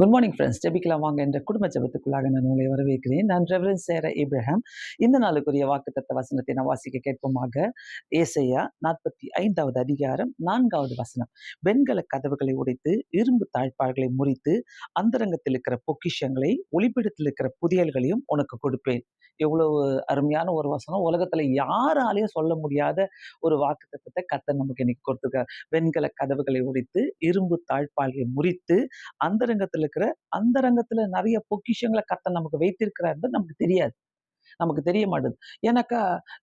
Good morning friends ஜெபிக்கலாம் வாங்க என்ற குடும்ப ஜபத்துக்குள்ளாக நான் உங்களை வரவேற்கிறேன். நான் ரெவரன் சேர இப்ரஹாம் இந்த நாளுக்குரிய வாக்குத்தத்த வசனத்தை நான் வாசிக்க கேட்போமாக. ஏசையா நாற்பத்தி ஐந்தாவது அதிகாரம் நான்காவது வசனம். வெண்கல கதவுகளை உடைத்து இரும்பு தாழ்ப்பாள்களை முறித்து அந்தரங்கத்தில் இருக்கிற பொக்கிஷங்களை ஒளிப்பிடத்தில் இருக்கிற புதியல்களையும் உனக்கு கொடுப்பேன். எவ்வளவு அருமையான ஒரு வசனம். உலகத்துல யாராலையும் சொல்ல முடியாத ஒரு வாக்கு தத்துவத்தை கத்த நமக்கு இன்னைக்கு கொடுத்துருக்கார். வெண்கல கதவுகளை உடைத்து இரும்பு தாழ்பால்களை முறித்து அந்தரங்கத்துல இருக்கிற அந்த ரங்கத்துல நிறைய பொக்கிஷங்களை கத்த நமக்கு வைத்திருக்கிறார் நமக்கு தெரியாது. நமக்கு தெரிய மாட்டேது. ஏன்னாக்கா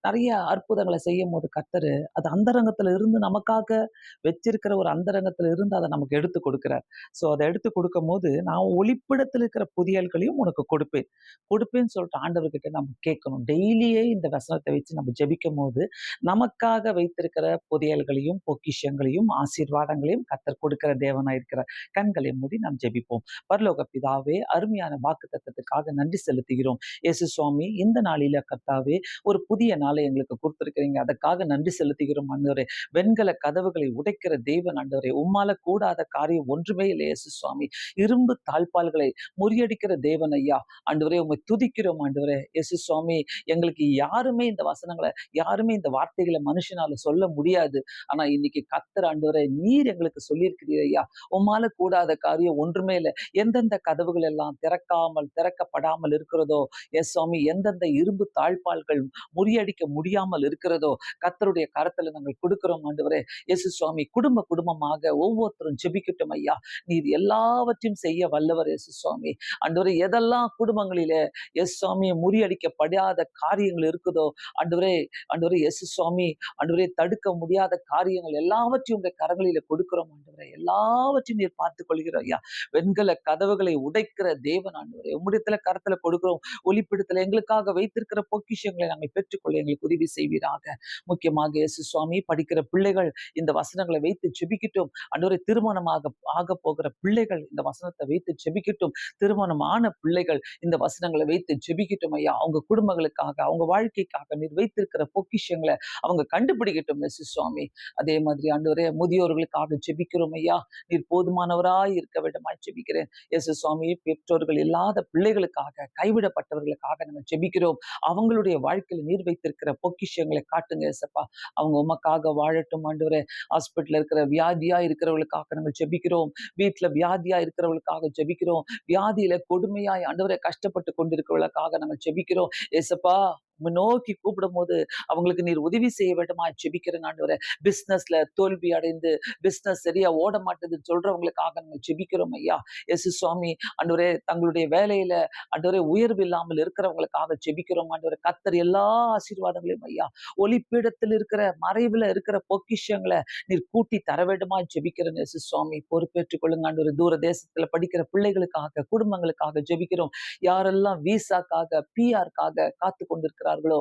நிறைய அற்புதங்களை செய்யும் போது கத்தரு அது அந்தரங்கத்துல இருந்து நமக்காக வச்சிருக்கிற ஒரு அந்தரங்கத்துல இருந்து அதை நமக்கு எடுத்து கொடுக்குறார். ஸோ அதை எடுத்து கொடுக்கும் போது நான் ஒளிப்பிடத்தில் இருக்கிற புதியல்களையும் உனக்கு கொடுப்பேன். கொடுப்பேன்னு சொல்லிட்டு ஆண்டவர்கிட்ட நம்ம கேட்கணும். டெய்லியே இந்த வசனத்தை வச்சு நம்ம ஜெபிக்கும் போது நமக்காக வைத்திருக்கிற புதியல்களையும் பொக்கிஷங்களையும் ஆசீர்வாதங்களையும் கத்தர் கொடுக்கிற தேவனா இருக்கிற கண்களை மூடி நாம் ஜெபிப்போம். பரலோக பிதாவே அருமையான வாக்கு தத்துவத்துக்காக நன்றி செலுத்துகிறோம். இயேசு சுவாமி இந்த நாளில கத்தாவே ஒரு புதிய நாளை எங்களுக்கு கொடுத்துருக்கிறீங்க. அதற்காக நன்றி செலுத்துகிறோம் அன்றுவரே வெண்கல கதவுகளை உடைக்கிற தெய்வன் அன்றுவரே உம்மால கூடாத காரியம் ஒன்றுமே இல்லை இயேசு சுவாமி. இரும்பு தாழ்பால்களை முறியடிக்கிற தேவன் ஐயா. அன்றுவரே உண்மை துதிக்கிறோம் ஆண்டவரே. இயேசு சுவாமி எங்களுக்கு யாருமே இந்த வசனங்களை யாருமே இந்த வார்த்தைகளை மனுஷனால சொல்ல முடியாது. ஆனா இன்னைக்கு கத்தர் ஆண்டவரை நீர் எங்களுக்கு சொல்லியிருக்கிறீர் ஐயா. உம்மால கூடாத காரியம் ஒன்றுமே இல்லை. எந்தெந்த கதவுகள் எல்லாம் திறக்காமல் திறக்கப்படாமல் இருக்கிறதோ எஸ் சுவாமி எந்தெந்த இரும்பு தாழ்பால்கள் முறியடிக்க முடியாமல் இருக்கிறதோ கத்தருடைய கரத்துல நாங்கள் கொடுக்கிறோம் ஆண்டவரே. இயேசு சுவாமி குடும்ப குடும்பமாக ஒவ்வொருத்தரும் ஜெபிக்கட்டும் ஐயா. நீர் எல்லாவற்றையும் செய்ய வல்லவர் இயேசு சுவாமி. ஆண்டவரே எதெல்லாம் குடும்பங்களிலே எஸ் சுவாமி முறியடிக்கப்படாத காரியங்கள் இருக்குதோ ஆண்டவரே ஆண்டவரே எஸ் சுவாமி ஆண்டவரே தடுக்க முடியாத காரியங்கள் எல்லாவற்றையும் உங்க கரங்களில கொடுக்கிறோம் ஆண்டவரே. எல்லாவற்றையும் நீர் பார்த்துக் கொள்கிறோம் ஐயா. வெண்கல கதவுகளை உடைக்கிற தேவன் ஆண்டவரே. உம்முடத்துல கரத்துல கொடுக்கிறோம். ஒளிப்பிடத்துல எங்களுக்காக வைத்திருக்கிற பொக்கிஷங்களை நாங்கள் பெற்றுக்கொள்ள எங்களுக்கு உதவி செய்வீராக. முக்கியமாக இயேசு சுவாமி படிக்கிற பிள்ளைகள் இந்த வசனங்களை வைத்து ஜெபிக்கட்டும். அன்றொரு திருமணமாக ஆக போகிற பிள்ளைகள் இந்த வசனத்தை வைத்து ஜெபிக்கட்டும். திருமணமான பிள்ளைகள் இந்த வசனங்களை வைத்து ஜெபிக்கட்டும் ஐயா. அவங்க குடும்பங்களுக்காக அவங்க வாழ்க்கைக்காக நீர் வைத்திருக்கிற பொக்கிஷங்களை அவங்க கண்டுபிடிக்கட்டும் இயேசு சுவாமி அதே மாதிரி அன்றுவரே முதியோர்களுக்காக ஜெபிக்கிறோம் ஐயா. நீர் போதுமானவராய் இருக்க வேண்டுமாய் ஜெபிக்கிறேன். இயேசு சுவாமி பெற்றோர்கள் இல்லாத பிள்ளைகளுக்காக கைவிடப்பட்டவர்களுக்காக நம்ம செபிக்கிறோம் ஜெபிக்கிறோம் அவங்களுடைய வாழ்க்கையில் நீர் வைத்திருக்கிற பொக்கிஷங்களை காட்டுங்க ஏசப்பா. அவங்க உமக்காக வாழட்டும் ஆண்டவரே. ஹாஸ்பிட்டல்ல இருக்கிற வியாதியா இருக்கிறவங்களுக்காக நாங்கள் ஜெபிக்கிறோம். வீட்டில் வியாதியா இருக்கிறவங்களுக்காக ஜெபிக்கிறோம். வியாதியில கொடுமையாய் ஆண்டவரை கஷ்டப்பட்டு கொண்டிருக்கிறவர்களுக்காக நாங்கள் ஜெபிக்கிறோம். ஏசப்பா நோக்கி கூப்பிடும் போது அவங்களுக்கு நீர் உதவி செய்ய வேண்டுமா? ஜெபிக்கிறேன் ஆண்டவரே பிசினஸ்ல தோல்வி அடைந்து பிசினஸ் சரியா ஓட மாட்டேதுன்னு சொல்றவங்களுக்காக நாங்கள் ஜெபிக்கிறோம் ஐயா. எஸ் சுவாமி ஆண்டவரே தங்களுடைய வேலையில ஆண்டவரே உயர்வு இல்லாமல் இருக்கிறவங்களுக்காக ஜெபிக்கிறோம் ஆண்டவரே. கத்தர் எல்லா ஆசீர்வாதங்களையும் ஐயா. ஒளிப்பீடத்தில் இருக்கிற மறைவுல இருக்கிற பொக்கிஷங்களை நீர் கூட்டி தர வேண்டுமா? ஜெபிக்கிறேன் எஸ் சுவாமி. பொறுப்பேற்றுக் கொள்ளுங்க ஆண்டவரே. தூர தேசத்துல படிக்கிற பிள்ளைகளுக்காக குடும்பங்களுக்காக ஜெபிக்கிறோம். யாரெல்லாம் விசாக்காக பிஆர்க்காக காத்து கொண்டிருக்கிற இருக்கிறார்களோ?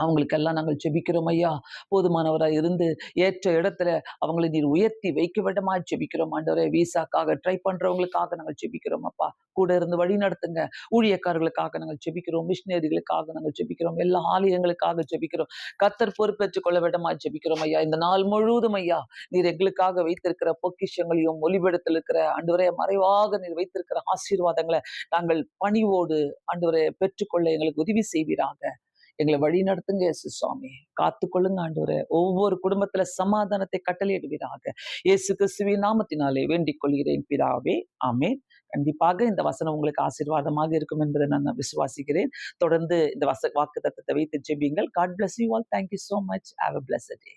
அவங்களுக்கெல்லாம் நாங்கள் ஜெபிக்கிறோம் ஐயா. போதுமானவராக இருந்து ஏற்ற இடத்துல அவங்களை நீர் உயர்த்தி வைக்க வேண்டுமா? ஜெபிக்கிறோம் ஆண்டவரே. விசாக்காக ட்ரை பண்றவங்களுக்காக நாங்கள் ஜெபிக்கிறோம் அப்பா. கூட இருந்து வழி நடத்துங்க. ஊழியக்காரர்களுக்காக நாங்கள் ஜெபிக்கிறோம். மிஷினரிகளுக்காக நாங்கள் ஜெபிக்கிறோம். எல்லா ஆலயங்களுக்காக ஜெபிக்கிறோம். கத்தர் பொறுப்பேற்றுக் கொள்ள வேண்டுமா? ஜெபிக்கிறோம் ஐயா. இந்த நாள் முழுவதும் ஐயா நீர் எங்களுக்காக வைத்திருக்கிற பொக்கிஷங்களையும் ஒளிபெடுத்தில் இருக்கிற ஆண்டவரே மறைவாக நீர் வைத்திருக்கிற ஆசீர்வாதங்களை நாங்கள் பணிவோடு ஆண்டவரை பெற்றுக்கொள்ள எங்களுக்கு உதவி செய்வீராக. எங்களை வழி நடத்துங்க இயேசு சுவாமி. காத்துக்கொள்ளுங்க ஆண்டவரே. ஒவ்வொரு குடும்பத்துல சமாதானத்தை கட்டளையிடுவீராக. இயேசு கிறிஸ்துவின் நாமத்தினாலே வேண்டிக் கொள்கிறேன் பிதாவே. ஆமேன். கண்டிப்பாக இந்த வசனம் உங்களுக்கு ஆசீர்வாதமாக இருக்கும் என்பதை நான் விசுவாசிக்கிறேன். தொடர்ந்து இந்த வச வாக்கு தத்துவத்தை வைத்து ஜெபிங்கள் God bless you all thank you so much have a bless day